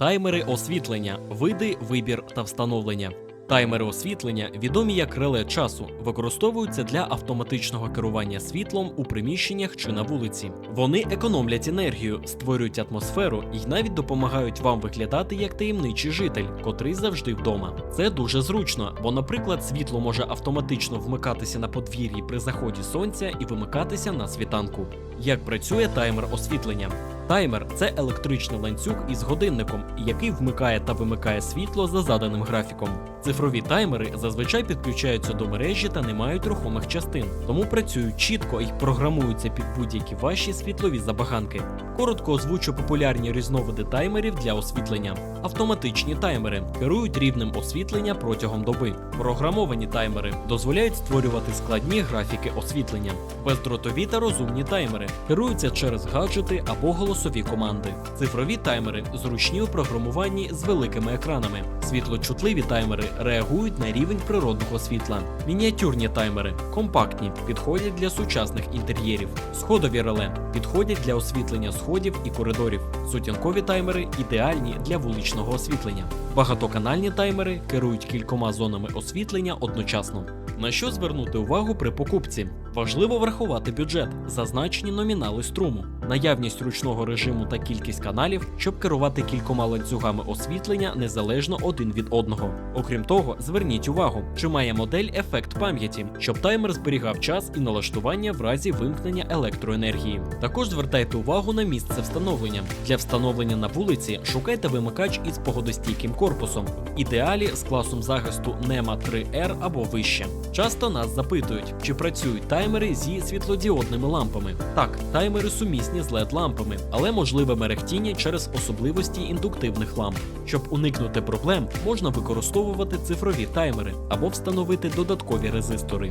Таймери освітлення, види, вибір та встановлення. Таймери освітлення, відомі як реле часу, використовуються для автоматичного керування світлом у приміщеннях чи на вулиці. Вони економлять енергію, створюють атмосферу і навіть допомагають вам виглядати як таємничий житель, котрий завжди вдома. Це дуже зручно, бо, наприклад, світло може автоматично вмикатися на подвір'ї при заході сонця і вимикатися на світанку. Як працює таймер освітлення? Таймер це електричний ланцюг із годинником, який вмикає та вимикає світло за заданим графіком. Цифрові таймери зазвичай підключаються до мережі та не мають рухомих частин, тому працюють чітко і програмуються під будь-які ваші світлові забаганки. Коротко озвучу популярні різновиди таймерів для освітлення. Автоматичні таймери керують рівнем освітлення протягом доби. Програмовані таймери дозволяють створювати складні графіки освітлення. Бездротові та розумні таймери керуються через гаджети або голосові команди. Цифрові таймери зручні у програмуванні з великими екранами. Світлочутливі таймери реагують на рівень природного світла. Мініатюрні таймери компактні, підходять для сучасних інтер'єрів. Сходові реле підходять для освітлення сходів і коридорів. Сутінкові таймери ідеальні для вуличного освітлення. Багатоканальні таймери керують кількома зонами освітлення одночасно. На що звернути увагу при покупці? Важливо врахувати бюджет, зазначені номінали струму, наявність ручного режиму та кількість каналів, щоб керувати кількома ланцюгами освітлення незалежно один від одного. Окрім того, зверніть увагу, чи має модель ефект пам'яті, щоб таймер зберігав час і налаштування в разі вимкнення електроенергії. Також звертайте увагу на місце встановлення. Для встановлення на вулиці шукайте вимикач із погодостійким корпусом, в ідеалі з класом захисту NEMA 3R або вище. Часто нас запитують, чи працюють таймери зі світлодіодними лампами. Так, таймери сумісні з led лампами, але можливе мерехтіння через особливості індуктивних ламп. Щоб уникнути проблем, можна використовувати цифрові таймери або встановити додаткові резистори.